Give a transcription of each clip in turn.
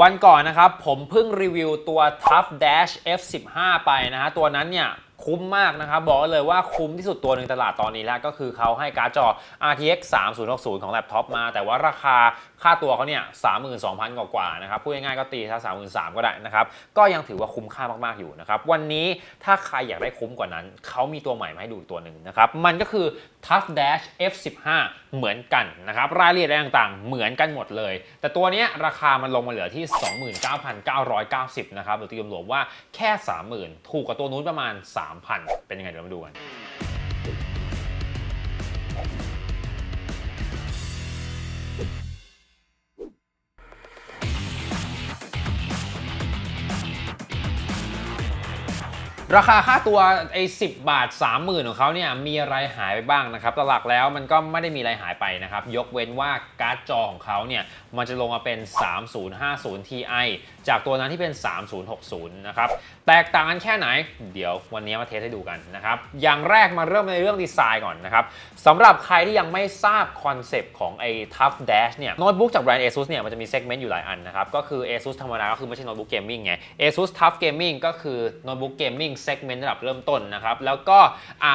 วันก่อนนะครับผมเพิ่งรีวิวตัว Tough Dash F15 ไปนะฮะตัวนั้นเนี่ย คุ้มมากนะครับบอกเลยว่าคุ้มที่สุดตัวหนึ่งตลาดตอนนี้แล้วก็คือเขาให้การ์ดจอ RTX 3060 ของแล็ปท็อปมา แต่ว่าราคาค่าตัวเขาเนี่ย32,000กว่านะครับพูดง่ายๆก็ตีถ้า33,000 ก็ได้นะครับ ก็ยังถือว่าคุ้มค่ามากๆอยู่นะครับ วันนี้ถ้าใครอยากได้คุ้มกว่านั้น เขามีตัวใหม่มาให้ดูอีกตัวหนึ่งนะครับ มันก็คือ Tough Dash F15 เหมือนกันนะครับ รายละเอียดอะไรต่างๆ เหมือนกันหมดเลย แต่ตัวนี้ราคามันลงมาเหลือที่ 29,990 นะครับหรือตีรวมๆว่าแค่ 30,000 ถูกกว่าตัวนู้นประมาณ3,000 เป็นยังไงเดี๋ยวมาดูกัน ราคาค่าตัวไอ้สิบาท 30,000 ของเขาเนี่ยมีอะไรหายไปบ้างนะครับแต่หลักแล้วมันก็ไม่ได้มีอะไรหายไปนะครับ ยกเว้นว่าการ์ดจอของเขาเนี่ยมันจะลงมาเป็น 3050 Ti จากตัวนั้นที่เป็น 3060 นะครับ แตกต่างกันแค่ไหน เดี๋ยววันนี้มาเทสให้ดูกันนะครับ อย่างแรกมาเริ่มในเรื่องดีไซน์ก่อนนะครับสำหรับใครที่ยังไม่ทราบคอนเซปต์ของไอ้ Tough Dash เนี่ยโน้ตบุ๊กจากแบรนด์ ASUS เนี่ยมันจะมีเซกเมนต์อยู่หลายอันนะครับก็คือ ASUS ธรรมดาก็คือไม่ใช่โน้ตบุ๊กเกมมิ่งไง ASUS Tough Gaming ก็คือโน้ตบุ๊กเกมมิ่งเซกเมนต์ระดับเริ่มต้นนะครับ แล้วก็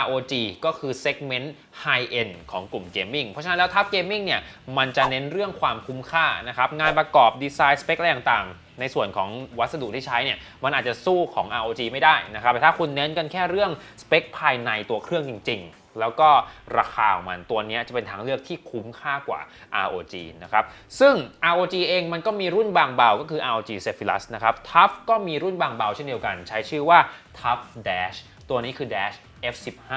ROG ก็คือเซกเมนต์ High End ของกลุ่มเกมมิ่งเพราะฉะนั้นแล้วทับเกมมิ่งเนี่ยมันจะเน้นเรื่องความคุ้มค่านะครับงานประกอบดีไซน์สเปคอะไรต่างๆในส่วนของวัสดุที่ใช้เนี่ยมันอาจจะสู้ของ ROG ไม่ได้นะครับแต่ถ้าคุณเน้นกันแค่เรื่องสเปคภายในตัวเครื่องจริง ๆ แล้วก็ราคาของมันตัวนี้จะเป็นทางเลือกที่คุ้มค่ากว่า ROG นะครับ ซึ่ง ROG เองมันก็มีรุ่นบางเบา ก็คือ ROG Zephyrus นะครับ Tough ก็มีรุ่นบางเบาเช่นเดียวกัน ใช้ชื่อว่า Tough Dash ตัวนี้คือ Dash F15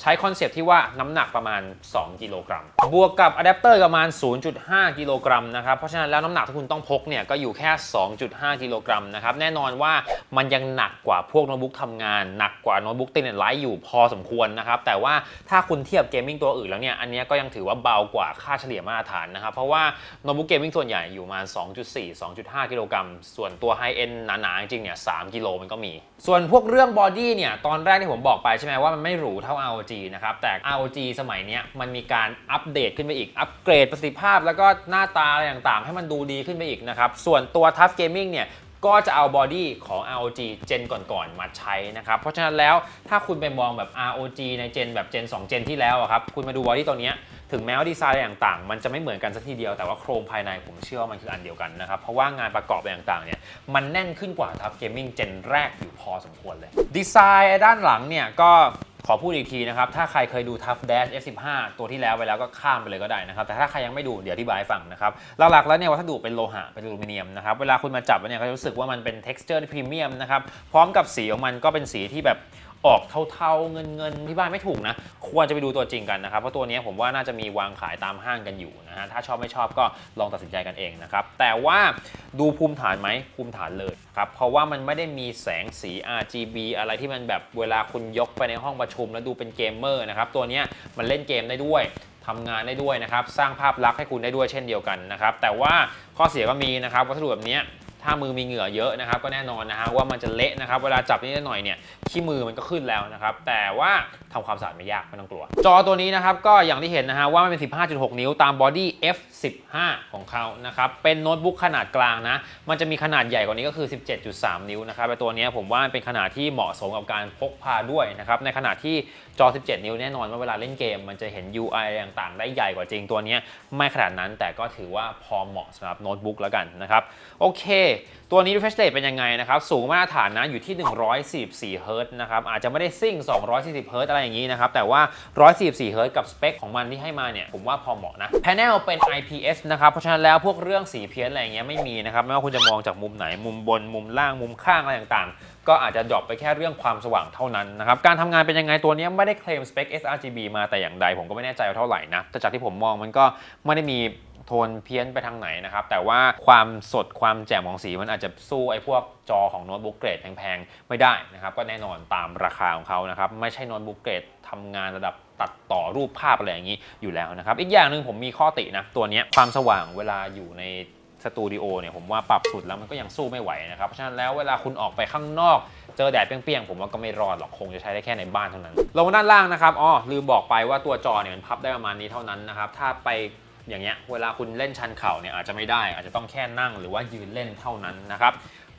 ใช้คอนเซปต์ที่ว่าน้ำหนักประมาณ 2 กิโลกรัม บวกกับอะแดปเตอร์ประมาณ 0.5 กิโลกรัมนะครับ เพราะฉะนั้นแล้วน้ำหนักที่คุณต้องพกเนี่ยก็อยู่แค่ 2.5 กิโลกรัมนะครับ แน่นอนว่ามันยังหนักกว่าพวกโน้ตบุ๊กทำงาน หนักกว่าโน้ตบุ๊กตินไลท์อยู่พอสมควรนะครับ แต่ว่าถ้าคุณเทียบเกมมิ่งตัวอื่นแล้วเนี่ย อันนี้ก็ยังถือว่าเบากว่าค่าเฉลี่ยมาตรฐานนะครับ เพราะว่าโน้ตบุ๊กเกมมิ่งส่วนใหญ่อยู่มา 2.4 2.5 กิโลกรัม ส่วนตัวไฮเอ็นหนาๆจริงเนี่ย3กิโลมันก็มี ส่วนพวกเรื่องบอดี้เนี่ยตอนแรกที่ผมบอกไปใช่ไหมว่ามันไม่หรูเท่า ROG นะครับ แต่ ROG สมัยนี้มันมีการอัปเดตขึ้นไปอีก อัปเกรดประสิทธิภาพ แล้วก็หน้าตาอะไรต่างๆ ให้มันดูดีขึ้นไปอีกนะครับ ส่วนตัว Tough Gaming เนี่ยก็จะเอาบอดี้ของ ROG เจนก่อนๆ มาใช้นะครับ เพราะฉะนั้นแล้วถ้าคุณไปมองแบบ ROG ในเจนแบบเจน2 เจนที่แล้วอะครับ คุณมาดูบอดี้ตัวเนี้ย ถึงแม้ว่าดีไซน์อะไรต่างๆ มันจะไม่เหมือนกันสักทีเดียวแต่ว่าโครงภายในผมเชื่อว่ามันคืออันเดียวกันนะครับ เพราะว่างานประกอบอะไรต่างๆเนี่ยมันแน่นขึ้นกว่า Tough Gaming เจนแรกอยู่พอสมควรเลย ดีไซน์ด้านหลังเนี่ยก็ขอพูดอีกทีนะครับ ถ้าใครเคยดู Tough Dash F15 ตัวที่แล้วไปแล้วก็ข้ามไปเลยก็ได้นะครับ แต่ถ้าใครยังไม่ดูเดี๋ยวอธิบายให้ฟังนะครับ หลักๆแล้วเนี่ยวัสดุเป็นโลหะ เป็นอลูมิเนียมนะครับ เวลาคุณมาจับเนี่ยก็จะรู้สึกว่ามันเป็น texture ที่พรีเมียมนะครับ พร้อมกับสีของมันก็เป็นสีที่แบบ ออกเทาๆเงินๆที่บ้านไม่ถูกนะ ควรจะไปดูตัวจริงกันนะครับ เพราะตัวนี้ผมว่าน่าจะมีวางขายตามห้างกันอยู่นะฮะถ้าชอบไม่ชอบก็ลองตัดสินใจกันเองนะครับ แต่ว่าดูภูมิฐานไหมภูมิฐานเลยครับเพราะว่ามันไม่ได้มีแสงสี RGB อะไรที่มันแบบเวลาคุณยกไปในห้องประชุม แล้วดูเป็นเกมเมอร์นะครับตัวนี้มันเล่นเกมได้ด้วยทำงานได้ด้วยนะครับ สร้างภาพลักษณ์ให้คุณได้ด้วยเช่นเดียวกันนะครับ แต่ว่าข้อเสียก็มีนะครับ วัสดุแบบนี้ ถ้ามือมีเหงื่อเยอะนะครับก็แน่นอนนะฮะว่ามันจะเละนะครับเวลาจับนิดหน่อยเนี่ยขี้มือมันก็ขึ้นแล้วนะครับแต่ว่าทำความสะอาดไม่ยากไม่ต้องกลัว จอตัวนี้นะครับก็อย่างที่เห็นนะฮะว่ามันเป็น 15.6 นิ้วตามบอดี้ F15 ของเขานะครับเป็นโน้ตบุ๊กขนาดกลางนะมันจะมีขนาดใหญ่กว่านี้ก็คือ 17.3 นิ้วนะครับแต่ตัวนี้ผมว่าเป็นขนาดที่เหมาะสมกับการพกพาด้วยนะครับในขณะที่จอ 17 นิ้วแน่นอนว่าเวลาเล่นเกม มันจะเห็น UI ต่างๆ ได้ใหญ่กว่าจริงตัวนี้ไม่ขนาดนั้นแต่ก็ถือว่าพอเหมาะสำหรับโน้ตบุ๊กแล้วกันนะครับ โอเค ตัวนี้ refresh rate เป็นยังไงนะครับ สูงมาตรฐานนะอยู่ที่ 144เฮิร์ตนะครับ อาจจะไม่ได้ซิ่ง 240เฮิร์ตอะไรอย่างนี้นะครับ แต่ว่า 144เฮิร์ตกับสเปคของมันที่ให้มาเนี่ย ผมว่าพอเหมาะนะ panel เป็น IPS นะครับ เพราะฉะนั้นแล้วพวกเรื่องสีเพี้ยนอะไรเงี้ยไม่มีนะครับไม่ว่าคุณจะมองจากมุมไหนมุมบนมุมล่างมุมข้างอะไรต่างๆ ก็อาจจะดรอปไปแค่เรื่องความสว่างเท่านั้นนะครับ การทำงานเป็นยังไงตัวนี้ไม่ได้เคลมสเปค sRGB มาแต่อย่างใด ผมก็ไม่แน่ใจว่าเท่าไหร่นะ แต่จากที่ผมมองมันก็ไม่ได้มีโทนเพี้ยนไปทางไหนนะครับ แต่ว่าความสดความแจ่มของสีมันอาจจะสู้ไอ้พวกจอของโน้ตบุ๊กเกรดแพงๆ ไม่ได้นะครับ ก็แน่นอนตามราคาของเขานะครับ ไม่ใช่โน้ตบุ๊กเกรดทำงานระดับตัดต่อรูปภาพอะไรอย่างนี้อยู่แล้วนะครับ อีกอย่างหนึ่งผมมีข้อตินะ ตัวนี้ความสว่างเวลาอยู่ใน สตูดิโอเนี่ยผมว่าปรับสุดแล้วมันก็ยังสู้ไม่ไหวนะครับ เพราะฉะนั้นแล้วเวลาคุณออกไปข้างนอกเจอแดดเปรี้ยงๆ ผมว่าก็ไม่รอดหรอกคงจะใช้ได้แค่ในบ้านเท่านั้น ลงด้านล่างนะครับอ๋อลืมบอกไปว่าตัวจอเนี่ยมันพับได้ประมาณนี้เท่านั้นนะครับถ้าไปอย่างเงี้ยเวลาคุณเล่นชันเข่าเนี่ยอาจจะไม่ได้อาจจะต้องแค่นั่งหรือว่ายืนเล่นเท่านั้นนะครับ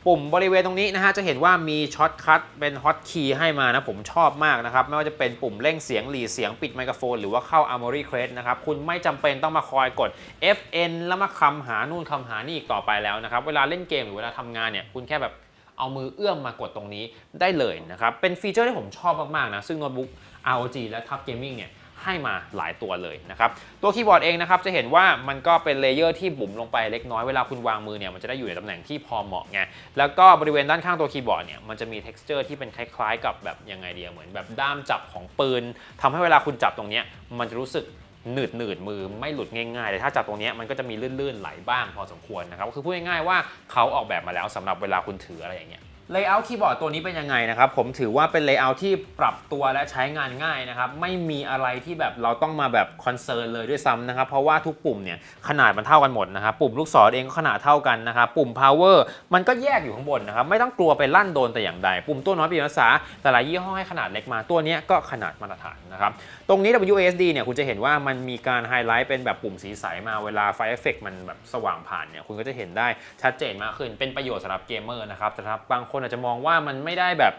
ปุ่มบริเวณตรงนี้นะฮะจะเห็นว่ามีช็อตคัทเป็นฮอตคีย์ให้มานะผมชอบมากนะครับ ไม่ว่าจะเป็นปุ่มเร่งเสียงหลีเสียงปิดไมโครโฟน หรือว่าเข้า Armory Crest นะครับคุณไม่จำเป็นต้องมาคอยกด FN แล้วมาคำหานู่นคำหานี่อีกต่อไปแล้วนะครับ เวลาเล่นเกมหรือเวลาทำงานเนี่ยคุณแค่แบบเอามือเอื้อมมากดตรงนี้ได้เลยนะครับ เป็นฟีเจอร์ที่ผมชอบมาก ๆ นะ ซึ่งโน้ตบุ๊ก ROG และ Tough Gaming เนี่ย ให้มาหลายตัวเลยนะครับ ตัวคีย์บอร์ดเองนะครับจะเห็นว่ามันก็เป็นเลเยอร์ที่บุ๋มลงไปเล็กน้อยเวลาคุณวางมือเนี่ยมันจะได้อยู่ในตำแหน่งที่พอเหมาะไงแล้วก็บริเวณด้านข้างตัวคีย์บอร์ดเนี่ยมันจะมี t e x t อร์ที่เป็นคล้ายๆ กับแบบยังไงเดียเหมือนแบบด้ามจับของปืนทำให้เวลาคุณจับตรงนี้มันจะรู้สึกหนืดหนืดมือไม่หลุดง่ายๆแต่ถ้าจับตรงนี้มันก็จะมีลื่นๆไหลบ้างพอสมควรนะครับคือพูดง่ายๆว่าเขาออกแบบมาแล้วสำหรับเวลาคุณถืออะไรอย่างเงี้ย เลเยอร์คีย์บอร์ดตัวนี้เป็นยังไงนะครับ ผมถือว่าเป็นเลเยอร์ที่ปรับตัวและใช้งานง่ายนะครับ ไม่มีอะไรที่แบบเราต้องมาแบบคอนเซิร์นเลยด้วยซ้ำนะครับ เพราะว่าทุกปุ่มเนี่ยขนาดมันเท่ากันหมดนะครับ ปุ่มลูกศรเองก็ขนาดเท่ากันนะครับ ปุ่ม power มันก็แยกอยู่ข้างบนนะครับ ไม่ต้องกลัวไปลั่นโดนแต่อย่างใด ปุ่มตัวน้อยปีนภาษาแต่ละยี่ห้อให้ขนาดเล็กมาตัวนี้ก็ขนาดมาตรฐานนะครับ ตรงนี้ WASD เนี่ยคุณจะเห็นว่ามันมีการไฮไลท์เป็นแบบปุ่มสีใสมาเวลาไฟเอฟเฟกมันแบบสว่างผ่านเนี่ยคุณก็จะเห็นได้ชัดเจนมากขึ้นเป็นประโยชน์สำหรับเกมเมอร์นะครับแต่สำหรับบางคคนอาจจะมองว่ามันไม่ได้แบบ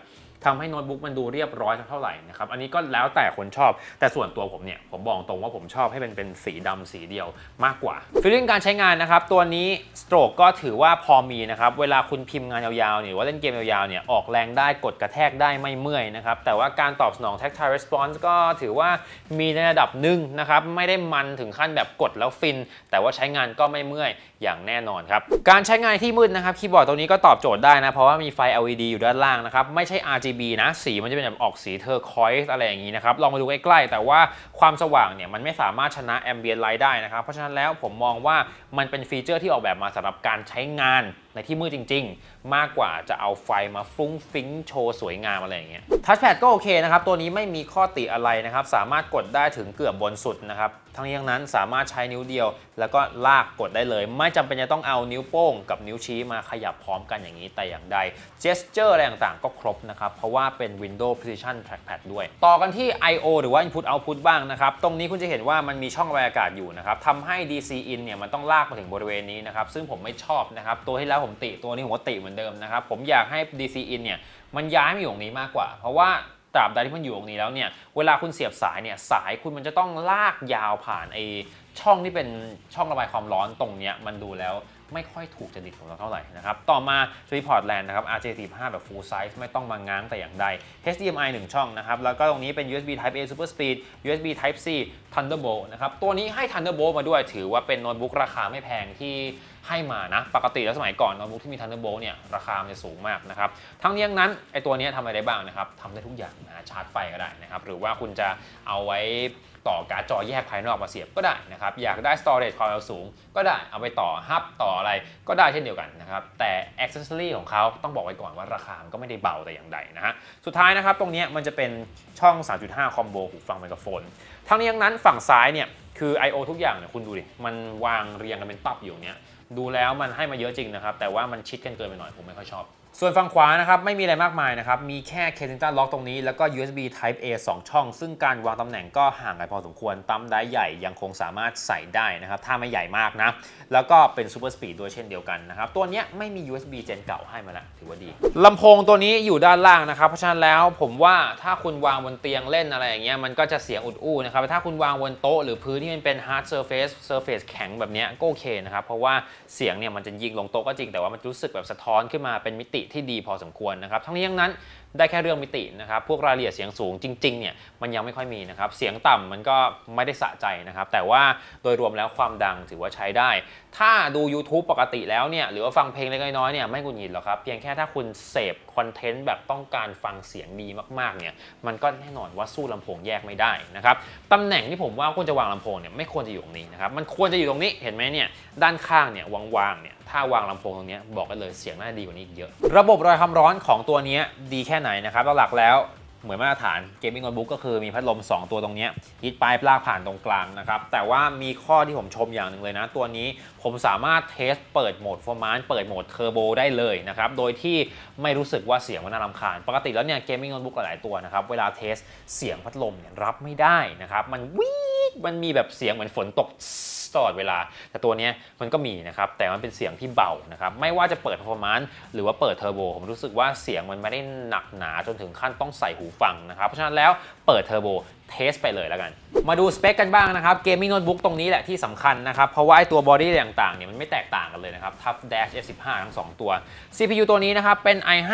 ทำให้โน้ตบุ๊กมันดูเรียบร้อยเท่าไหร่นะครับอันนี้ก็แล้วแต่คนชอบ แต่ส่วนตัวผมเนี่ยผมบอกตรงว่าผมชอบให้เป็นเป็นสีดำสีเดียวมากกว่าฟีลลิ่งการใช้งานนะครับตัวนี้สโตรกก็ถือว่าพอมีนะครับเวลาคุณพิมพ์งานยาวๆเนี่ยหรือว่าเล่นเกมยาวๆเนี่ยออกแรงได้กดกระแทกได้ไม่เมื่อยนะครับแต่ว่าการตอบสนอง tactile response ก็ถือว่ามีในระดับหนึ่งนะครับไม่ได้มันถึงขั้นแบบกดแล้วฟิน แต่ว่าใช้งานก็ไม่เมื่อยอย่างแน่นอนครับการใช้งานที่มืดนะครับคีย์บอร์ดตัวนี้ก็ตอบโจทย์ได้นะเพราะว่ามีไฟ LED อยู่ด้านล่างนะครับไม่ใช่ RGB นะ สีมันจะเป็นแบบออกสีเทอร์คอยส์อะไรอย่างนี้นะครับ ลองมาดูใกล้ๆ แต่ว่าความสว่างเนี่ยมันไม่สามารถชนะแอมเบียนไลท์ได้นะครับ เพราะฉะนั้นแล้วผมมองว่ามันเป็นฟีเจอร์ที่ออกแบบมาสำหรับการใช้งาน ในที่มืดจริง ๆ มากกว่าจะเอาไฟมาฟุ้งฟิ้งโชว์สวยงามอะไรอย่างเงี้ยทัชแพดก็โอเคนะครับ ตัวนี้ไม่มีข้อติอะไรนะครับ สามารถกดได้ถึงเกือบบนสุดนะครับ ทั้งนี้ทั้งนั้นสามารถใช้นิ้วเดียว แล้วก็ลากกดได้เลย ไม่จำเป็นจะต้องเอานิ้วโป้งกับนิ้วชี้มาขยับพร้อมกันอย่างนี้แต่อย่างใด gesture อะไรต่างๆ ก็ครบนะครับ เพราะว่าเป็น Windows Precision Trackpad ด้วย ต่อกันที่ I/O หรือว่า Input Output บ้างนะครับ ตรงนี้คุณจะเห็นว่ามันมีช่องระบายอากาศอยู่นะครับทำให้ DC in เนี่ยมันต้องลากมาถึงบริเวณนี้นะครับซึ่งผมไม่ชอบนะครับตัวที่แล้วผมติตัวนี้ผมก็ติเหมือนเดิมนะครับ ผมอยากให้ DC in เนี่ยมันย้ายมาอยู่ตรงนี้มากกว่า เพราะว่าตราบใดที่มันอยู่ตรงนี้แล้วเนี่ยเวลาคุณเสียบสายเนี่ยสายคุณมันจะต้องลากยาวผ่านไอช่องที่เป็นช่องระบายความร้อนตรงเนี้ยมันดูแล้ว ไม่ค่อยถูกจริตของเราเท่าไหร่นะครับต่อมา s w i t port LAN นะครับ RJ45 แบบ full size ไม่ต้องมาง้างแต่อย่างใด HDMI 1 ช่องนะครับแล้วก็ตรงนี้เป็น USB Type A Super Speed USB Type C Thunderbolt นะครับตัวนี้ให้ Thunderbolt มาด้วยถือว่าเป็นโน้ตบุ๊กราคาไม่แพงที่ให้มานะ ปกติแล้วสมัยก่อนโน้ตบุ๊กที่มี Thunderbolt เนี่ยราคามันจะสูงมากนะครับ ทั้งนี้ทั้งนั้นไอตัวนี้ทำอะไรได้บ้างนะครับทำได้ทุกอย่างนะชาร์จไฟก็ได้นะครับ หรือว่าคุณจะเอาไว้ ต่อการ์ดจอแยกภายนอกมาเสียบก็ได้นะครับ อยากได้ storage ความเร็วสูง ก็ได้เอาไปต่อฮับต่ออะไรก็ได้เช่นเดียวกันนะครับ แต่ accessory ของเขาต้องบอกไว้ก่อนว่าราคามันก็ไม่ได้เบาแต่อย่างใดนะฮะ สุดท้ายนะครับตรงนี้มันจะเป็นช่อง 3.5 คอมโบหูฟังไมโครโฟน ทั้งนี้ทั้งนั้นฝั่งซ้ายเนี่ยคือ I/O ทุกอย่างเนี่ยคุณดูดิ มันวางเรียงกันเป็นตับอยู่เนี้ย ดูแล้วมันให้มาเยอะจริงนะครับ แต่ว่ามันชิดกันเกินไปหน่อยผมไม่ค่อยชอบ ส่วนฝั่งขวานะครับไม่มีอะไรมากมายนะครับ มีแค่ Kensington Lock ตรงนี้ แล้วก็ USB Type A 2 ช่อง ซึ่งการวางตำแหน่งก็ห่างกันพอสมควรตั้มได้ใหญ่ยังคงสามารถใส่ได้นะครับ ถ้าไม่ใหญ่มากนะ แล้วก็เป็น Super Speed ด้วยเช่นเดียวกันนะครับ ตัวนี้ไม่มี USB เจนเก่าให้มาล้วถือว่าดีลำโพงตัวนี้อยู่ด้านล่างนะครับ เพราะฉะนั้นแล้วผมว่าถ้าคุณวางบนเตียงเล่นอะไรอย่างเงี้ยมันก็จะเสียงอุดอู้นะครับถ้าคุณวางบนโต๊ะหรือพื้นที่มันเป็น hard surface surface แข็งแบบเนี้ยก็โอเคนะครับเพราะว่าเสียงเนี่ยมันจะยิงลงโต๊ะก็จริงแต่ว่ามันรู้สึกแบบสะท้อนขึ้นมาเป็นมิติที่ดีพอสมควรนะครับ ทั้งนี้ทั้งนั้นได้แค่เรื่องมิตินะครับ พวกรายละเอียดเสียงสูงจริงๆเนี่ยมันยังไม่ค่อยมีนะครับ เสียงต่ำมันก็ไม่ได้สะใจนะครับ แต่ว่าโดยรวมแล้วความดังถือว่าใช้ได้ ถ้าดู YouTube ปกติแล้วเนี่ย หรือว่าฟังเพลงเล็กน้อยเนี่ยไม่หงุดหงิดหรอกครับ เพียงแค่ถ้าคุณเสพคอนเทนต์แบบต้องการฟังเสียงดีมากๆเนี่ย มันก็แน่นอนว่าสู้ลำโพงแยกไม่ได้นะครับตำแหน่งที่ผมว่าควรจะวางลำโพงเนี่ยไม่ควรจะอยู่ตรงนี้นะครับ มันควรจะอยู่ตรงนี้เห็นไหมเนี่ยด้านข้างเนี่ยวางๆเนี่ยถ้าวางลำโพงตรงนี้บอกกันเลยเสียงน่าจะดีกว่านี้อีกเยอะ ระบบระบายความร้อนของตัวเนี้ยดีแค่ไหนนะครับหลักแล้ว เหมือนมาตรฐานเกมมิ่งโน้ตบุ๊กก็คือมีพัดลม 2 ตัวตรงนี้ฮิตปลายลากผ่านตรงกลางนะครับ แต่ว่ามีข้อที่ผมชมอย่างหนึ่งเลยนะ ตัวนี้ผมสามารถเทสเปิดโหมดฟอร์มานเปิดโหมดเทอร์โบได้เลยนะครับ โดยที่ไม่รู้สึกว่าเสียงมันน่ารำคาญ ปกติแล้วเนี่ยเกมมิ่งโน้ตบุ๊กหลายตัวนะครับ เวลาเทสเสียงพัดลมเนี่ยรับไม่ได้นะครับมันวี มันมีแบบเสียงเหมือนฝนตกตลอดเวลา แต่ตัวนี้มันก็มีนะครับ แต่มันเป็นเสียงที่เบานะครับ ไม่ว่าจะเปิด performance หรือว่าเปิดเทอร์โบผมรู้สึกว่าเสียงมันไม่ได้หนักหนาจนถึงขั้นต้องใส่หูฟังนะครับ เพราะฉะนั้นแล้วเปิดเทอร์โบ เทสไปเลยแล้วกัน มาดูสเปคกันบ้างนะครับเกมมิ่งโน้ตบุ๊กตรงนี้แหละที่สำคัญนะครับ เพราะว่าไอตัวบอดี้ต่างๆเนี่ยมันไม่แตกต่างกันเลยนะครับ Tough Dash S15 ทั้ง 2 ตัว CPU ตัวนี้นะครับ เป็น i5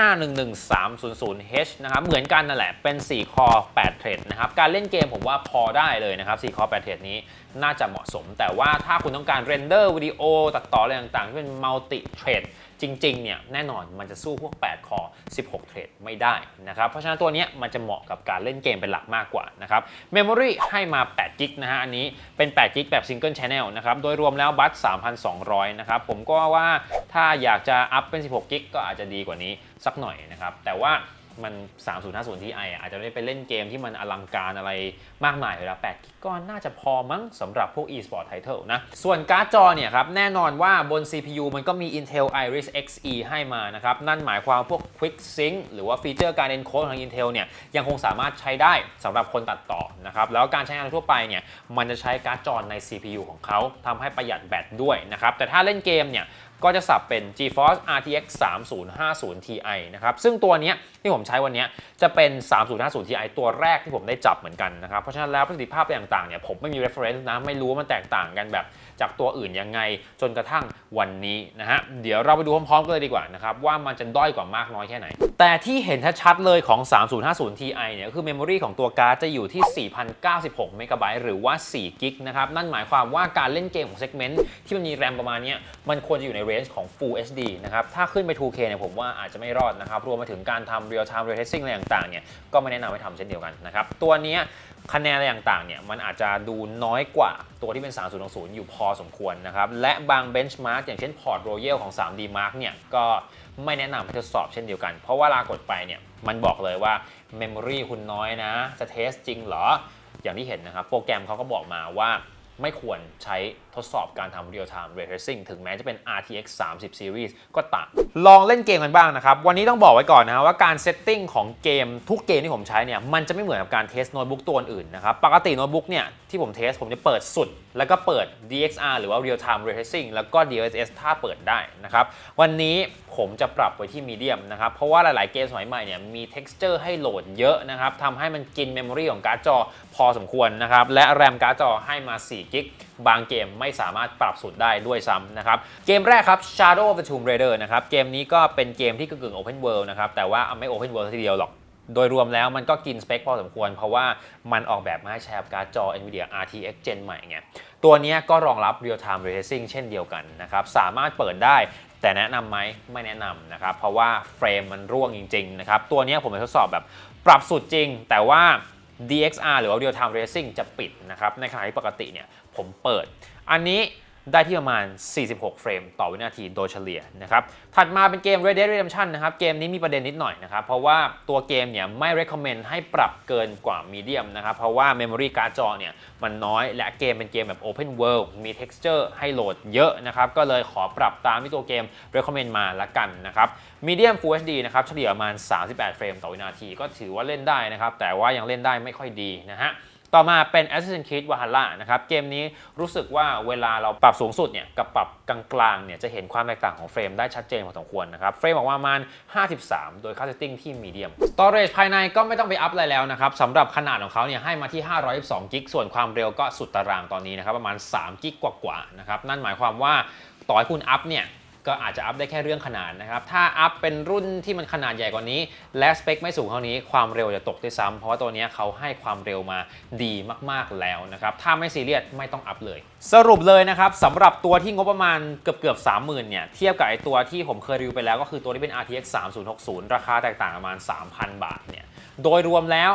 11300H นะครับเหมือนกันนั่นแหละ เป็น 4 คอ 8 เทรดนะครับ การเล่นเกมผมว่าพอได้เลยนะครับ 4 คอ 8 เทรดนี้น่าจะเหมาะสม แต่ว่าถ้าคุณต้องการเรนเดอร์วิดีโอตัดต่ออะไรต่างๆที่เป็นมัลติเทรด จริงๆเนี่ยแน่นอนมันจะสู้พวก 8 คอ 16 เทรดไม่ได้นะครับ เพราะฉะนั้นตัวนี้มันจะเหมาะกับการเล่นเกมเป็นหลักมากกว่านะครับ Memory ให้มา8กิกนะฮะอันนี้เป็น8กิกแบบซิงเกิลชานเอลนะครับ โดยรวมแล้วบัต3,200 นะครับ ผมก็ว่าถ้าอยากจะอัพเป็น 16กิกก็อาจจะดีกว่านี้สักหน่อยนะครับ แต่ว่า มัน 3050 Ti อะอาจจะไม่ได้ไปเล่นเกมที่มันอลังการอะไรมากมายเลยละ8กิกก็น่าจะพอมั้งสำหรับพวก e-sport title นะ ส่วนการ์ดจอเนี่ยครับ แน่นอนว่าบน CPU มันก็มี Intel Iris Xe ให้มานะครับ นั่นหมายความพวก Quick Sync หรือว่าฟีเจอร์การ encode ของ Intel เนี่ยยังคงสามารถใช้ได้สำหรับคนตัดต่อนะครับ แล้วการใช้งานทั่วไปเนี่ยมันจะใช้การ์ดจอใน CPU ของเขาทำให้ประหยัดแบตด้วยนะครับแต่ถ้าเล่นเกมเนี่ยก็จะสับเป็น GeForce RTX 3050 Ti นะครับซึ่งตัวนี้ ที่ผมใช้วันนี้จะเป็น 3050 Ti ตัวแรกที่ผมได้จับเหมือนกันนะครับ เพราะฉะนั้นแล้วประสิทธิภาพต่างๆเนี่ยผมไม่มี reference นะ ไม่รู้ว่ามันแตกต่างกันแบบจากตัวอื่นยังไงจนกระทั่งวันนี้นะฮะ เดี๋ยวเราไปดูพร้อมๆกันเลยดีกว่านะครับว่ามันจะด้อยกว่ามากน้อยแค่ไหน แต่ที่เห็นชัดๆเลยของ 3050 Ti เนี่ยคือเมมโมรีของตัวการ์ดจะอยู่ที่ 4096 เมกะไบต์หรือว่า4กิกนะครับนั่นหมายความว่าการเล่นเกมของเซกเมนต์ที่มันมีแรมประมาณนี้มันควรจะอยู่ในเรนจ์ของ Full HD นะครับถ้าขึ้นไป 2K เนี่ยผมว่าอาจจะไม่รอดนะครับรวมไปถึงการทำ Real Time Ray Tracing อะไรต่างๆเนี่ยก็ไม่แนะนำให้ทำเช่นเดียวกันนะครับตัวนี้คะแนนอะไรต่างๆเนี่ยมันอาจจะดูน้อยกว่าตัวที่เป็น 3060อยู่พอสมควรนะครับ และบาง benchmark อย่างเช่น Port Royal ของ 3D Mark เนี่ยก็ไม่แนะนำให้ทดสอบเช่นเดียวกัน เพราะว่าลากดไปเนี่ยมันบอกเลยว่า Memory คุณน้อยนะ จะเทสจริงเหรอ อย่างที่เห็นนะครับ โปรแกรมเขาก็บอกมาว่า ไม่ควรใช้ทดสอบการทำ real time ray tracing ถึงแม้จะเป็น RTX 30 series ก็ตามลองเล่นเกมกันบ้างนะครับ วันนี้ต้องบอกไว้ก่อนนะว่าการเซตติ้งของเกมทุกเกมที่ผมใช้เนี่ยมันจะไม่เหมือนกับการเทสโน้ตบุ๊กตัวอื่นนะครับ ปกติโน้ตบุ๊กเนี่ยที่ผมเทสผมจะเปิดสุดแล้วก็เปิด DXR หรือว่า real time ray tracing แล้วก็ DLSS ถ้าเปิดได้นะครับ วันนี้ผมจะปรับไว้ที่มีเดียมนะครับ เพราะว่าหลาย ๆ เกมสมัยใหม่เนี่ยมี texture ให้โหลดเยอะนะครับทำให้มันกิน memory ของการ์ดจอพอสมควรนะครับ และแรมการ์ดจอให้มา4กิกบางเกมไม่สามารถปรับสุดได้ด้วยซ้ำนะครับ เกมแรกครับ Shadow of the Tomb Raider นะครับ เกมนี้ก็เป็นเกมที่กึ่งๆ Open World นะครับ แต่ว่าไม่ Open World ทีเดียวหรอก โดยรวมแล้วมันก็กินสเปคพอสมควร เพราะว่ามันออกแบบมาให้ใช้กับการ์ดจอ NVIDIA RTX Gen ใหม่ไงตัวนี้ก็รองรับ Real Time Ray Tracing เช่นเดียวกันนะครับ สามารถเปิดได้แต่แนะนำไหมไม่แนะนำนะครับ เพราะว่าเฟรมมันร่วงจริง ๆ นะครับ ตัวนี้ผมไปทดสอบแบบปรับสุดจริง แต่ว่า DXR หรือว่า Real Time Racing จะปิดนะครับ ในขณะที่ปกติเนี่ยผมเปิด อันนี้ ได้ที่ประมาณ 46 เฟรมต่อวินาทีโดยเฉลี่ยนะครับ ถัดมาเป็นเกม Red Dead Redemption นะครับ เกมนี้มีประเด็นนิดหน่อยนะครับ เพราะว่าตัวเกมเนี่ยไม่ recommend ให้ปรับเกินกว่า medium นะครับ เพราะว่า memory การ์ดจอเนี่ยมันน้อยและเกมเป็นเกมแบบ open world มี texture ให้โหลดเยอะนะครับ ก็เลยขอปรับตามที่ตัวเกม recommend มาละกันนะครับ medium full HD นะครับเฉลี่ยประมาณ 38 เฟรมต่อวินาที ก็ถือว่าเล่นได้นะครับ แต่ว่ายังเล่นได้ไม่ค่อยดีนะฮะ ต่อมาเป็น Assassin's Creed Valhalla นะครับ เกมนี้รู้สึกว่าเวลาเราปรับสูงสุดเนี่ยกับปรับกลางๆเนี่ยจะเห็นความแตกต่างของเฟรมได้ชัดเจนพอสมควรนะครับ เฟรมออกมาประมาณ 53 โดยค่าเซตติ้งที่ medium storage ภายในก็ไม่ต้องไปอัพอะไรแล้วนะครับสำหรับขนาดของเขาเนี่ยให้มาที่ 512กิกส่วนความเร็วก็สุดตารางตอนนี้นะครับประมาณ3กิกกว่าๆนะครับนั่นหมายความว่าต่อให้คุณอัพเนี่ย ก็อาจจะอัพได้แค่เรื่องขนาดนะครับ ถ้าอัพเป็นรุ่นที่มันขนาดใหญ่กว่านี้ และสเปคไม่สูงเท่านี้ความเร็วจะตกด้วยซ้ำเพราะว่าตัวนี้เขาให้ความเร็วมาดีมากๆแล้วนะครับ ถ้าไม่ซีเรียสไม่ต้องอัพเลย สรุปเลยนะครับสำหรับตัวที่งบประมาณเกือบเกือบ30,000เนี่ยเทียบกับไอตัวที่ผมเคยรีวิวไปแล้วก็คือตัวที่เป็น RTX 3060 ราคาแตกต่างประมาณ 3,000 บาทเนี่ยโดยรวมแล้ว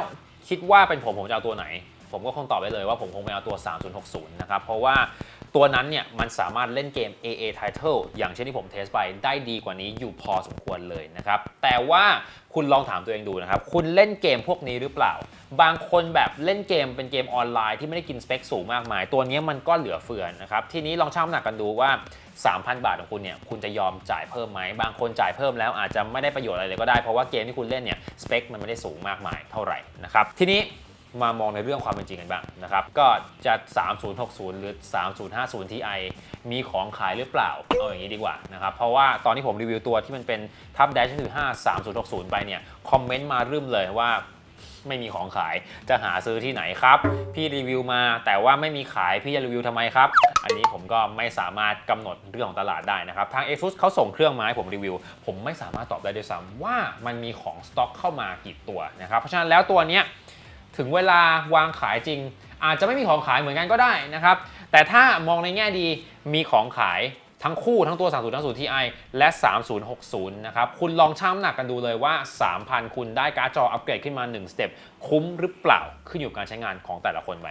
คิดว่าเป็นผมผมจะเอาตัวไหน ผมก็คงตอบได้เลยว่าผมคงไม่เอาตัว 3060 นะครับเพราะว่า ตัวนั้นเนี่ยมันสามารถเล่นเกม AA Title อย่างเช่นที่ผมเทสไปได้ดีกว่านี้อยู่พอสมควรเลยนะครับ แต่ว่าคุณลองถามตัวเองดูนะครับ คุณเล่นเกมพวกนี้หรือเปล่า บางคนแบบเล่นเกมเป็นเกมออนไลน์ที่ไม่ได้กินสเปคสูงมากมาย ตัวนี้มันก็เหลือเฟือนะครับ ทีนี้ลองชั่งน้ำหนักกันดูว่า 3,000 บาทของคุณเนี่ย คุณจะยอมจ่ายเพิ่มไหม บางคนจ่ายเพิ่มแล้วอาจจะไม่ได้ประโยชน์อะไรเลยก็ได้ เพราะว่าเกมที่คุณเล่นเนี่ย สเปคมันไม่ได้สูงมากมายเท่าไหร่นะครับ ทีนี้ มามองในเรื่องความเป็นจริงกันบ้างนะครับ ก็จะ 3060 หรือ 3050 Ti มีของขายหรือเปล่า เอาอย่างนี้ดีกว่านะครับ เพราะว่าตอนที่ผมรีวิวตัวที่มันเป็นทับ Dash 5 3060 ไปเนี่ย คอมเมนต์มารึมเลยว่าไม่มีของขายจะหาซื้อที่ไหนครับ พี่รีวิวมาแต่ว่าไม่มีขายพี่จะรีวิวทำไมครับ อันนี้ผมก็ไม่สามารถกำหนดเรื่องของตลาดได้นะครับ ทาง ASUS เขาส่งเครื่องมาให้ผมรีวิว ผมไม่สามารถตอบได้ด้วยซ้ำว่ามันมีของสต็อกเข้ามากี่ตัวนะครับ เพราะฉะนั้นแล้วตัวเนี้ย ถึงเวลาวางขายจริง อาจจะไม่มีของขายเหมือนกันก็ได้นะครับ แต่ถ้ามองในแง่ดีมีของขายทั้งคู่ทั้งตัว 3050 Ti และ 3060 นะครับ คุณลองชั่งน้ำหนักกันดูเลยว่า 3,000 คุณได้การ์ดจออัปเกรดขึ้นมา 1 สเต็ป คุ้มหรือเปล่า ขึ้นอยู่กับการใช้งานของแต่ละคนไป